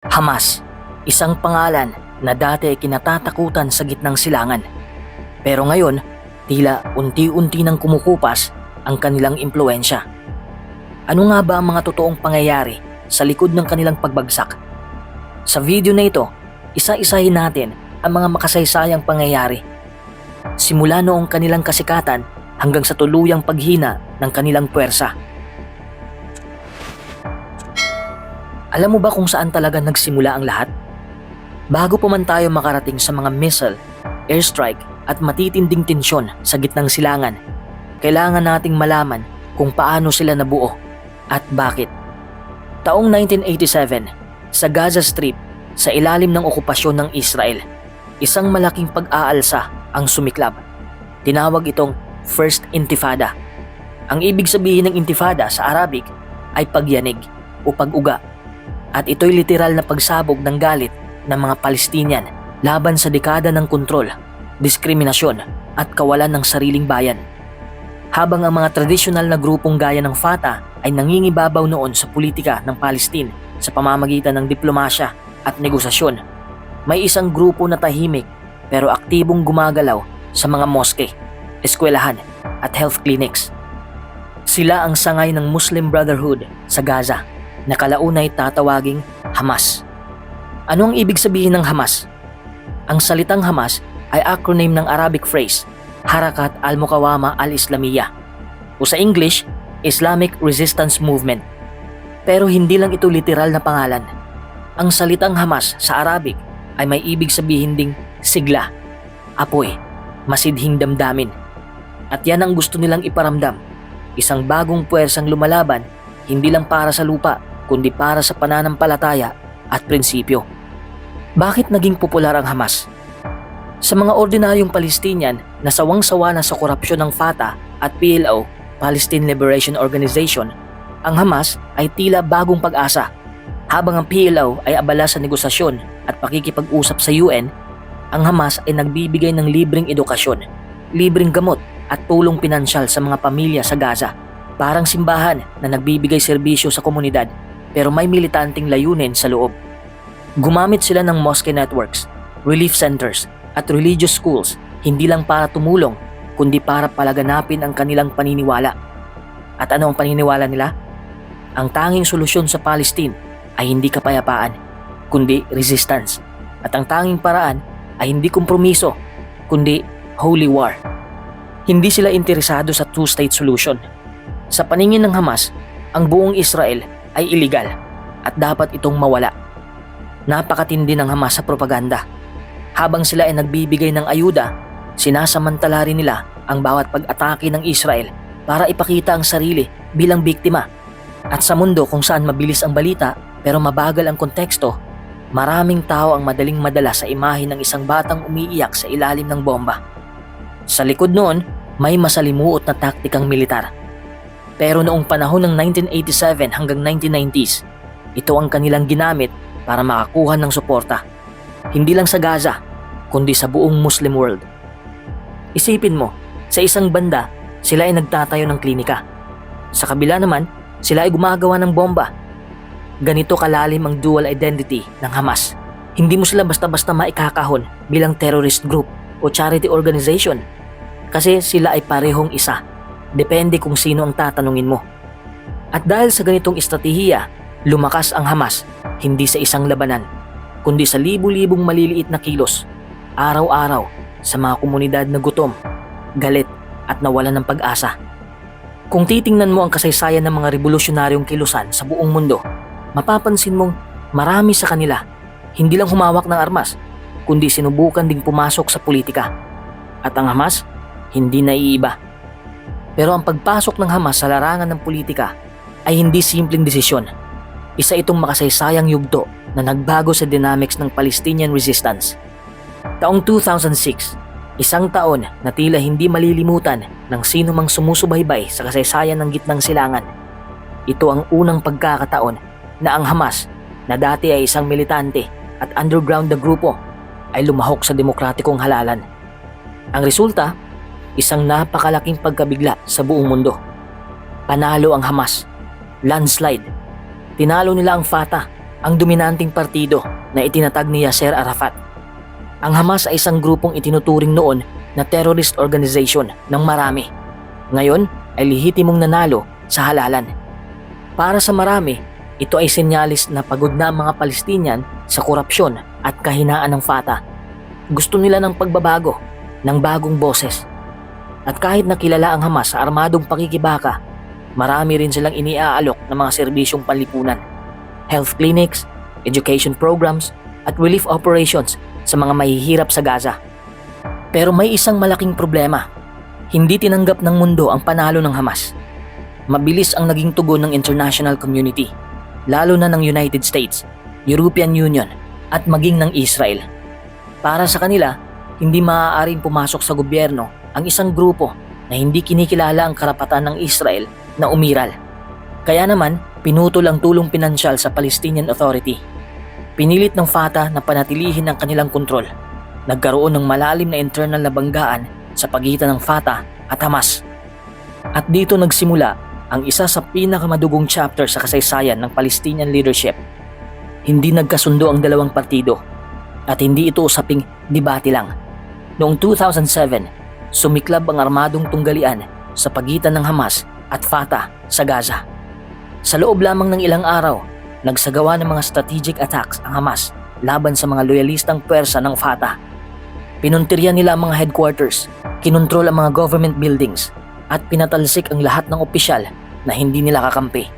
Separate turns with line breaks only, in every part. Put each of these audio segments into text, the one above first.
Hamas, isang pangalan na dati ay kinatatakutan sa gitnang silangan. Pero ngayon, tila unti-unti nang kumukupas ang kanilang impluensya. Ano nga ba ang mga totoong pangyayari sa likod ng kanilang pagbagsak? Sa video na ito, isa-isahin natin ang mga makasaysayang pangyayari. Simula noong kanilang kasikatan hanggang sa tuluyang paghina ng kanilang puwersa. Alam mo ba kung saan talaga nagsimula ang lahat? Bago pa man tayo makarating sa mga missile, airstrike at matitinding tensyon sa gitnang silangan, kailangan nating malaman kung paano sila nabuo at bakit. Taong 1987, sa Gaza Strip, sa ilalim ng okupasyon ng Israel, isang malaking pag-aalsa ang sumiklab. Tinawag itong First Intifada. Ang ibig sabihin ng intifada sa Arabic ay pagyanig o pag-uga at ito'y literal na pagsabog ng galit ng mga Palestinian laban sa dekada ng kontrol, diskriminasyon at kawalan ng sariling bayan. Habang ang mga tradisyonal na grupong gaya ng Fatah ay nangingibabaw noon sa politika ng Palestine sa pamamagitan ng diplomasya at negosasyon, may isang grupo na tahimik pero aktibong gumagalaw sa mga moske, eskwelahan at health clinics. Sila ang sangay ng Muslim Brotherhood sa Gaza na kalaunay tatawaging Hamas. Ano ang ibig sabihin ng Hamas? Ang salitang Hamas ay acronym ng Arabic phrase Harakat al-Mukawama al-Islamiyah o sa English, Islamic Resistance Movement. Pero hindi lang ito literal na pangalan. Ang salitang Hamas sa Arabic ay may ibig sabihin ding sigla, apoy, masidhing damdamin. At yan ang gusto nilang iparamdam. Isang bagong puwersang lumalaban hindi lang para sa lupa kundi para sa pananampalataya at prinsipyo. Bakit naging popular ang Hamas? Sa mga ordinaryong Palestinian na sawang-sawa na sa korupsyon ng Fatah at PLO, Palestine Liberation Organization, ang Hamas ay tila bagong pag-asa. Habang ang PLO ay abala sa negosasyon at pakikipag-usap sa UN, ang Hamas ay nagbibigay ng libreng edukasyon, libreng gamot at tulong pinansyal sa mga pamilya sa Gaza. Parang simbahan na nagbibigay serbisyo sa komunidad pero may militanting layunin sa loob. Gumamit sila ng mosque networks, relief centers at religious schools hindi lang para tumulong kundi para palaganapin ang kanilang paniniwala. At ano ang paniniwala nila? Ang tanging solusyon sa Palestine ay hindi kapayapaan kundi resistance. At ang tanging paraan ay hindi kompromiso kundi holy war. Hindi sila interesado sa two-state solution. Sa paningin ng Hamas, ang buong Israel ay iligal at dapat itong mawala. Napakatindi ng Hamas sa propaganda. Habang sila ay nagbibigay ng ayuda, sinasamantala rin nila ang bawat pag-atake ng Israel para ipakita ang sarili bilang biktima. At sa mundo kung saan mabilis ang balita pero mabagal ang konteksto, maraming tao ang madaling madala sa imahe ng isang batang umiiyak sa ilalim ng bomba. Sa likod noon, may masalimuot na taktikang militar. Pero noong panahon ng 1987 hanggang 1990s, ito ang kanilang ginamit para makakuha ng suporta. Hindi lang sa Gaza, kundi sa buong Muslim world. Isipin mo, sa isang banda, sila ay nagtatayo ng klinika. Sa kabila naman, sila ay gumagawa ng bomba. Ganito kalalim ang dual identity ng Hamas. Hindi mo sila basta-basta maikakahon bilang terrorist group o charity organization kasi sila ay parehong isa. Depende kung sino ang tatanungin mo. At dahil sa ganitong estratehiya, lumakas ang Hamas hindi sa isang labanan, kundi sa libu-libong maliliit na kilos, araw-araw sa mga komunidad na gutom, galit at nawalan ng pag-asa. Kung titingnan mo ang kasaysayan ng mga revolusyonaryong kilusan sa buong mundo, mapapansin mong marami sa kanila hindi lang humawak ng armas, kundi sinubukan ding pumasok sa politika. At ang Hamas, hindi naiiba. Pero ang pagpasok ng Hamas sa larangan ng politika ay hindi simpleng desisyon. Isa itong makasaysayang yugto na nagbago sa dynamics ng Palestinian resistance. Taong 2006, isang taon na tila hindi malilimutan ng sino mang sumusubaybay sa kasaysayan ng gitnang silangan. Ito ang unang pagkakataon na ang Hamas na dati ay isang militante at underground na grupo ay lumahok sa demokratikong halalan. Ang resulta, isang napakalaking pagkabigla sa buong mundo. Panalo ang Hamas. Landslide. Tinalo nila ang Fatah ang dominanting partido na itinatag ni Yasser Arafat. Ang Hamas ay isang grupong itinuturing noon na terrorist organization ng marami. Ngayon ay lihitimong nanalo sa halalan. Para sa marami, ito ay senyalis na pagod na mga Palestinian sa korupsyon at kahinaan ng Fatah. Gusto nila ng pagbabago, ng bagong boses. At kahit nakilala ang Hamas sa armadong pakikibaka, marami rin silang iniaalok ng mga serbisyong panlipunan. Health clinics, education programs, at relief operations sa mga mahihirap sa Gaza. Pero may isang malaking problema. Hindi tinanggap ng mundo ang panalo ng Hamas. Mabilis ang naging tugon ng international community, lalo na ng United States, European Union, at maging ng Israel. Para sa kanila, hindi maaaring pumasok sa gobyerno ang isang grupo na hindi kinikilala ang karapatan ng Israel na umiral. Kaya naman, pinutol ang tulong pinansyal sa Palestinian Authority. Pinilit ng Fatah na panatilihin ang kanilang kontrol. Nagkaroon ng malalim na internal na banggaan sa pagitan ng Fatah at Hamas. At dito nagsimula ang isa sa pinakamadugong chapter sa kasaysayan ng Palestinian leadership. Hindi nagkasundo ang dalawang partido at hindi ito usaping debate lang. Noong 2007, sumiklab ang armadong tunggalian sa pagitan ng Hamas at Fatah sa Gaza. Sa loob lamang ng ilang araw, nagsagawa ng mga strategic attacks ang Hamas laban sa mga loyalistang pwersa ng Fatah. Pinuntirya nila ang mga headquarters, kinontrol ang mga government buildings, at pinatalsik ang lahat ng opisyal na hindi nila kakampi.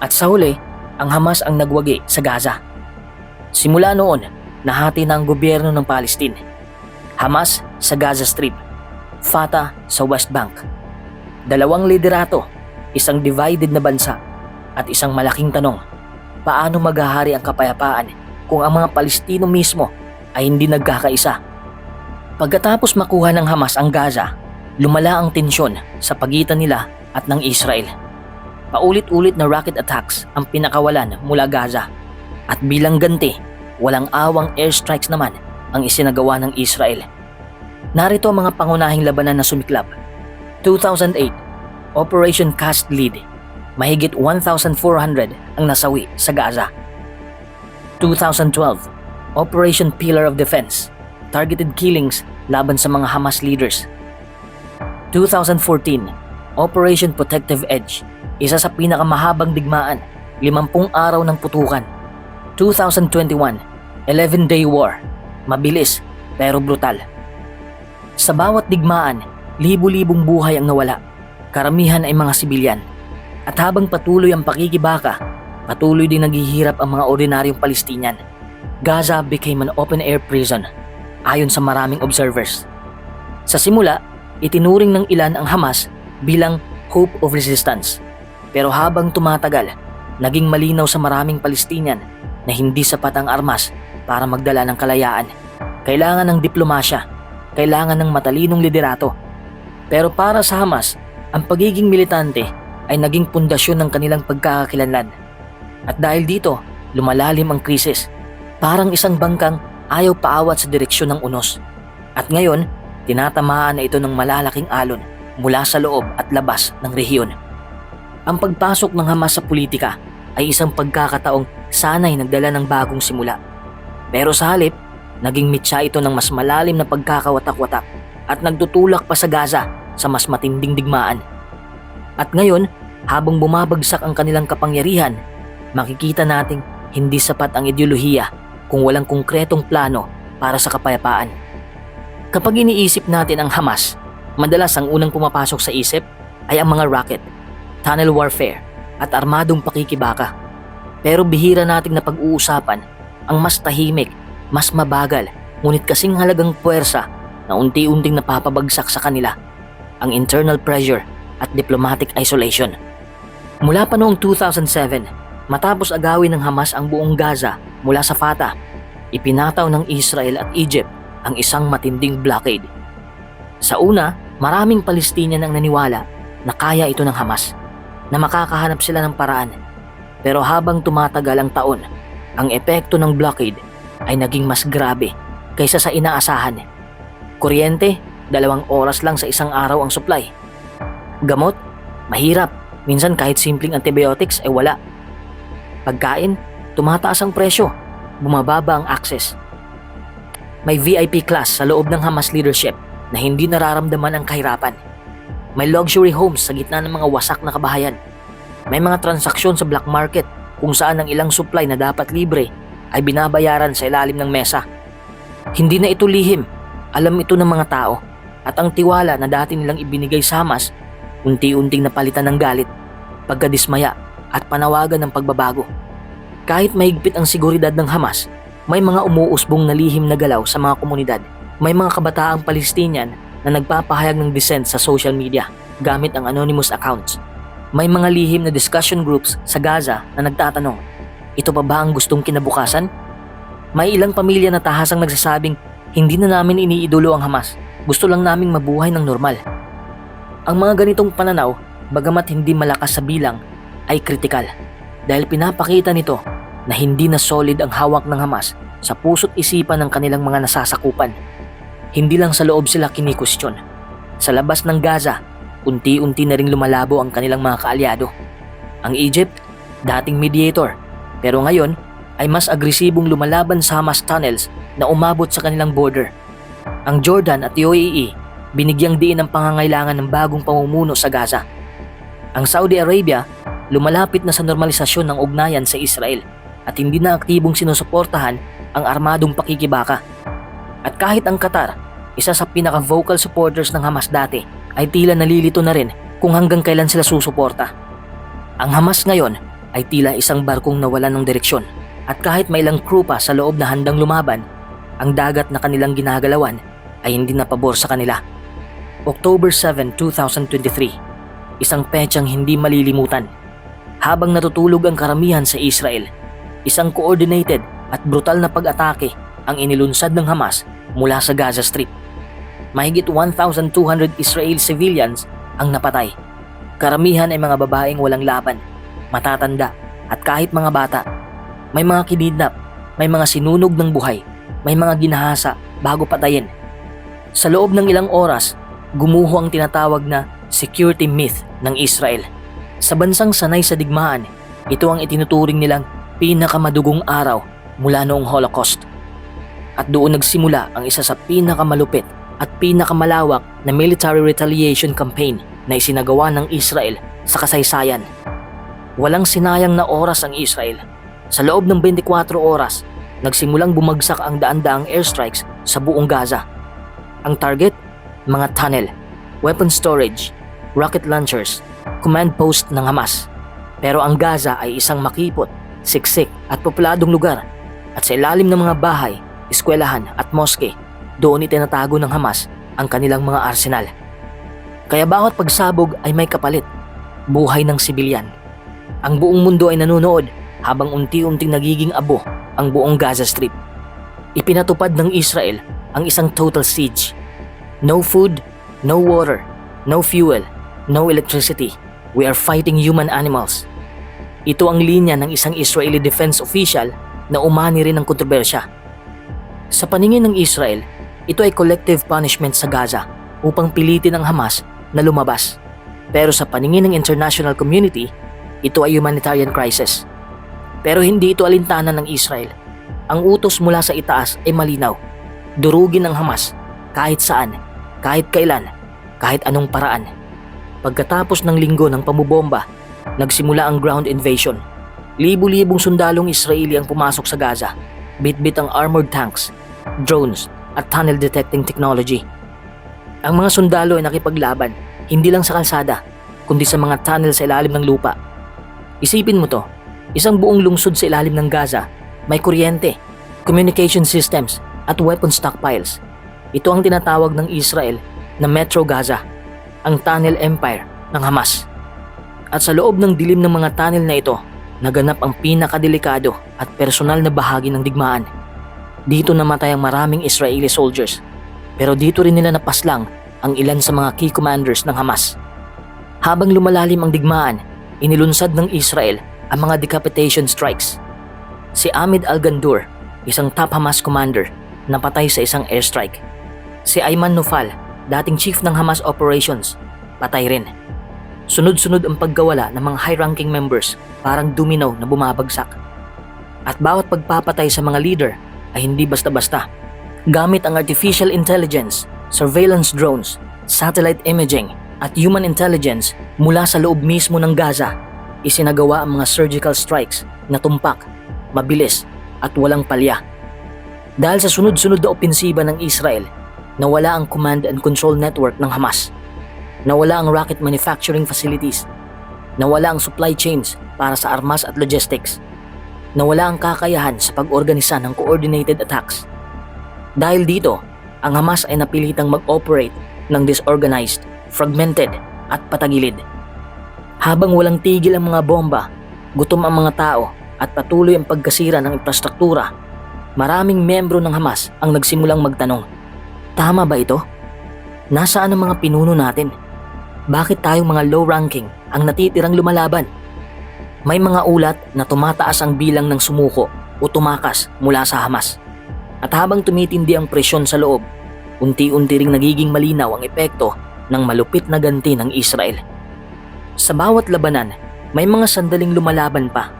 At sa huli, ang Hamas ang nagwagi sa Gaza. Simula noon, nahati na ang gobyerno ng Palestine. Hamas sa Gaza Strip, Fatah sa West Bank. Dalawang liderato, isang divided na bansa, at isang malaking tanong, paano maghahari ang kapayapaan kung ang mga Palestino mismo ay hindi nagkakaisa? Pagkatapos makuha ng Hamas ang Gaza, lumala ang tensyon sa pagitan nila at ng Israel. Paulit-ulit na rocket attacks ang pinakawalan mula Gaza at bilang ganti, walang awang airstrikes naman ang isinagawa ng Israel. Narito ang mga pangunahing labanan na sumiklab. 2008, Operation Cast Lead. Mahigit 1,400 ang nasawi sa Gaza. 2012, Operation Pillar of Defense. Targeted killings laban sa mga Hamas leaders. 2014, Operation Protective Edge. Isa sa pinakamahabang digmaan, 50 araw ng putukan. 2021, 11-day war. Mabilis pero brutal. Sa bawat digmaan, libu-libong buhay ang nawala. Karamihan ay mga sibilyan. At habang patuloy ang pakikibaka, patuloy din naghihirap ang mga ordinaryong Palestinian. Gaza became an open-air prison, ayon sa maraming observers. Sa simula, itinuring ng ilan ang Hamas bilang hope of resistance. Pero habang tumatagal, naging malinaw sa maraming Palestinian na hindi sapat ang armas para magdala ng kalayaan. Kailangan ng diplomasya, kailangan ng matalinong liderato. Pero para sa Hamas, ang pagiging militante ay naging pundasyon ng kanilang pagkakakilanlan. At dahil dito, lumalalim ang krisis. Parang isang bangkang ayaw paawat sa direksyon ng unos. At ngayon, tinatamaan na ito ng malalaking alon mula sa loob at labas ng rehiyon. Ang pagpasok ng Hamas sa politika ay isang pagkakataong sanay nagdala ng bagong simula. Pero sa halip, naging mitya ito ng mas malalim na pagkakawatak-watak at nagtutulak pa sa Gaza sa mas matinding digmaan. At ngayon, habang bumabagsak ang kanilang kapangyarihan, makikita nating hindi sapat ang ideolohiya kung walang konkretong plano para sa kapayapaan. Kapag iniisip natin ang Hamas, madalas ang unang pumapasok sa isip ay ang mga rocket, tunnel warfare at armadong pakikibaka. Pero bihira nating napag-uusapan ang mas tahimik, mas mabagal, ngunit kasing halagang puwersa na unti-unting napapabagsak sa kanila, ang internal pressure at diplomatic isolation. Mula pa noong 2007, matapos agawin ng Hamas ang buong Gaza mula sa Fatah, ipinataw ng Israel at Egypt ang isang matinding blockade. Sa una, maraming Palestinian ang naniwala na kaya ito ng Hamas, na makakahanap sila ng paraan. Pero habang tumatagal ang taon, ang epekto ng blockade ay naging mas grabe kaysa sa inaasahan. Kuryente, dalawang oras lang sa isang araw ang supply. Gamot, mahirap. Minsan kahit simpleng antibiotics ay wala. Pagkain, tumataas ang presyo, bumababa ang access. May VIP class sa loob ng Hamas leadership na hindi nararamdaman ang kahirapan. May luxury homes sa gitna ng mga wasak na kabahayan. May mga transaksyon sa black market kung saan ang ilang supply na dapat libre ay binabayaran sa ilalim ng mesa. Hindi na ito lihim, alam ito ng mga tao at ang tiwala na dati nilang ibinigay sa Hamas unti-unting napalitan ng galit, pagkadismaya at panawagan ng pagbabago. Kahit mahigpit ang seguridad ng Hamas, may mga umuusbong na lihim na galaw sa mga komunidad. May mga kabataang Palestinian na nagpapahayag ng dissent sa social media gamit ang anonymous accounts. May mga lihim na discussion groups sa Gaza na nagtatanong, ito pa ba ang gustong kinabukasan? May ilang pamilya na tahasang nagsasabing, hindi na namin iniidolo ang Hamas, gusto lang naming mabuhay ng normal. Ang mga ganitong pananaw, bagamat hindi malakas sa bilang, ay kritikal dahil pinapakita nito na hindi na solid ang hawak ng Hamas sa puso't isipan ng kanilang mga nasasakupan. Hindi lang sa loob sila kinikwestiyon. Sa labas ng Gaza, unti-unti na ring lumalabo ang kanilang mga kaalyado. Ang Egypt, dating mediator, pero ngayon ay mas agresibong lumalaban sa Hamas tunnels na umabot sa kanilang border. Ang Jordan at UAE, binigyang diin ang pangangailangan ng bagong pamumuno sa Gaza. Ang Saudi Arabia, lumalapit na sa normalisasyon ng ugnayan sa Israel at hindi na aktibong sinusuportahan ang armadong pakikibaka. At kahit ang Qatar, isa sa pinaka-vocal supporters ng Hamas dati, ay tila nalilito na rin kung hanggang kailan sila susuporta. Ang Hamas ngayon ay tila isang barkong nawalan ng direksyon at kahit may ilang crew pa sa loob na handang lumaban, ang dagat na kanilang ginagalawan ay hindi na pabor sa kanila. October 7, 2023, isang petsang hindi malilimutan. Habang natutulog ang karamihan sa Israel, isang coordinated at brutal na pag-atake ang inilunsad ng Hamas mula sa Gaza Strip. Mahigit 1,200 Israel civilians ang napatay. Karamihan ay mga babaeng walang laban, matatanda at kahit mga bata. May mga kinidnap, may mga sinunog ng buhay, may mga ginahasa bago patayin. Sa loob ng ilang oras, gumuho ang tinatawag na security myth ng Israel. Sa bansang sanay sa digmaan, ito ang itinuturing nilang pinakamadugong araw mula noong Holocaust. At doon nagsimula ang isa sa pinakamalupit at pinakamalawak na military retaliation campaign na isinagawa ng Israel sa kasaysayan. Walang sinayang na oras ang Israel. Sa loob ng 24 oras, nagsimulang bumagsak ang daan-daang airstrikes sa buong Gaza. Ang target, mga tunnel, weapon storage, rocket launchers, command post ng Hamas. Pero ang Gaza ay isang makipot, siksik at populadong lugar at sa ilalim ng mga bahay, eskwelahan at moske, doon itinatago ng Hamas ang kanilang mga arsenal. Kaya bawat pagsabog ay may kapalit, buhay ng sibilyan. Ang buong mundo ay nanonood habang unti-unting nagiging abo ang buong Gaza Strip. Ipinatupad ng Israel ang isang total siege. No food, no water, no fuel, no electricity. We are fighting human animals. Ito ang linya ng isang Israeli defense official na umani rin ng kontrobersya. Sa paningin ng Israel, ito ay collective punishment sa Gaza upang pilitin ang Hamas na lumabas. Pero sa paningin ng international community, ito ay humanitarian crisis. Pero hindi ito alintanan ng Israel. Ang utos mula sa itaas ay malinaw. Durugin ang Hamas kahit saan, kahit kailan, kahit anong paraan. Pagkatapos ng linggo ng pamubomba, nagsimula ang ground invasion. Libu-libong sundalong Israeli ang pumasok sa Gaza. Bitbit ang armored tanks, drones, at tunnel detecting technology. Ang mga sundalo ay nakipaglaban, hindi lang sa kalsada, kundi sa mga tunnel sa ilalim ng lupa. Isipin mo to, isang buong lungsod sa ilalim ng Gaza, may kuryente, communication systems, at weapon stockpiles. Ito ang tinatawag ng Israel na Metro Gaza, ang tunnel empire ng Hamas. At sa loob ng dilim ng mga tunnel na ito, naganap ang pinakadelikado at personal na bahagi ng digmaan. Dito namatay ang maraming Israeli soldiers, pero dito rin nila napaslang ang ilan sa mga key commanders ng Hamas. Habang lumalalim ang digmaan, inilunsad ng Israel ang mga decapitation strikes. Si Ahmed Al-Gandur, isang top Hamas commander, napatay sa isang airstrike. Si Ayman Nufal, dating chief ng Hamas operations, patay rin. Sunod-sunod ang paggawala ng mga high-ranking members, parang domino na bumabagsak. At bawat pagpapatay sa mga leader ay hindi basta-basta. Gamit ang artificial intelligence, surveillance drones, satellite imaging at human intelligence mula sa loob mismo ng Gaza, isinagawa ang mga surgical strikes na tumpak, mabilis at walang palya. Dahil sa sunod-sunod na opensiba ng Israel, nawala ang command and control network ng Hamas. Nawala ang rocket manufacturing facilities. Nawala ang supply chains para sa armas at logistics. Nawala ang kakayahan sa pag-organisa ng coordinated attacks. Dahil dito, ang Hamas ay napilitang mag-operate ng disorganized, fragmented at patagilid. Habang walang tigil ang mga bomba, gutom ang mga tao at patuloy ang pagkasira ng infrastruktura, maraming membro ng Hamas ang nagsimulang magtanong, Tama ba ito? Nasaan ang mga pinuno natin? Bakit tayong mga low-ranking ang natitirang lumalaban? May mga ulat na tumataas ang bilang ng sumuko o tumakas mula sa Hamas. At habang tumitindi ang presyon sa loob, unti-unti ring nagiging malinaw ang epekto ng malupit na ganti ng Israel. Sa bawat labanan, may mga sandaling lumalaban pa,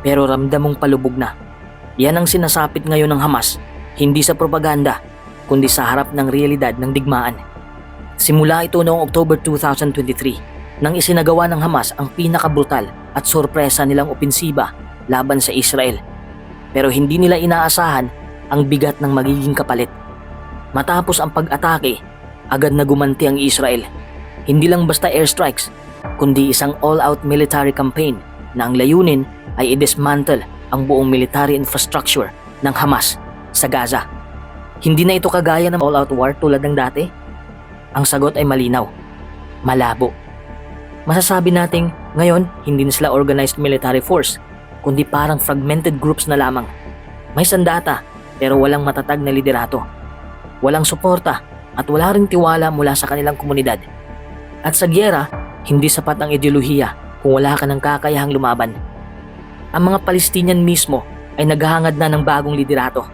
pero ramdam mong palubog na. Yan ang sinasapit ngayon ng Hamas, hindi sa propaganda, kundi sa harap ng realidad ng digmaan. Simula ito noong October 2023 nang isinagawa ng Hamas ang pinakabrutal at sorpresa nilang opensiba laban sa Israel. Pero hindi nila inaasahan ang bigat ng magiging kapalit. Matapos ang pag-atake, agad na gumanti ang Israel. Hindi lang basta airstrikes, kundi isang all-out military campaign na ang layunin ay i-dismantle ang buong military infrastructure ng Hamas sa Gaza. Hindi na ito kagaya ng all-out war tulad ng dati. Ang sagot ay malinaw. Malabo. Masasabi nating ngayon hindi na sila organized military force, kundi parang fragmented groups na lamang. May sandata pero walang matatag na liderato. Walang suporta at wala ring tiwala mula sa kanilang komunidad. At sa gyera, hindi sapat ang ideolohiya kung wala ka ng kakayahang lumaban. Ang mga Palestinian mismo ay naghahangad na ng bagong liderato.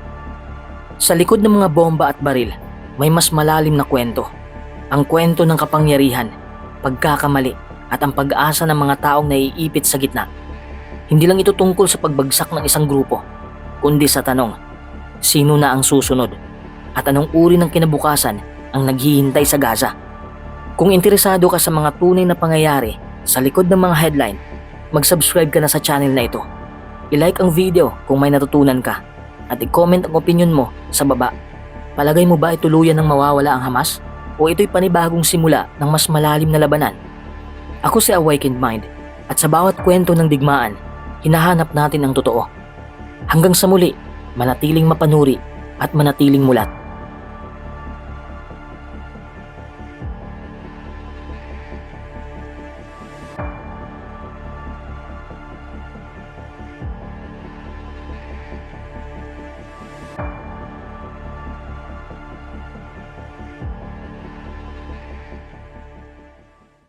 Sa likod ng mga bomba at baril, may mas malalim na kwento. Ang kwento ng kapangyarihan, pagkakamali at ang pag-asa ng mga taong naiipit sa gitna. Hindi lang ito tungkol sa pagbagsak ng isang grupo, kundi sa tanong, sino na ang susunod at anong uri ng kinabukasan ang naghihintay sa Gaza. Kung interesado ka sa mga tunay na pangyayari sa likod ng mga headline, mag-subscribe ka na sa channel na ito. I-like ang video kung may natutunan ka at i-comment ang opinion mo sa baba. Palagay mo ba ay tuluyan ng mawawala ang Hamas? O ito'y panibagong simula ng mas malalim na labanan? Ako si Awakened Mind at sa bawat kwento ng digmaan, hinahanap natin ang totoo. Hanggang sa muli, manatiling mapanuri at manatiling mulat.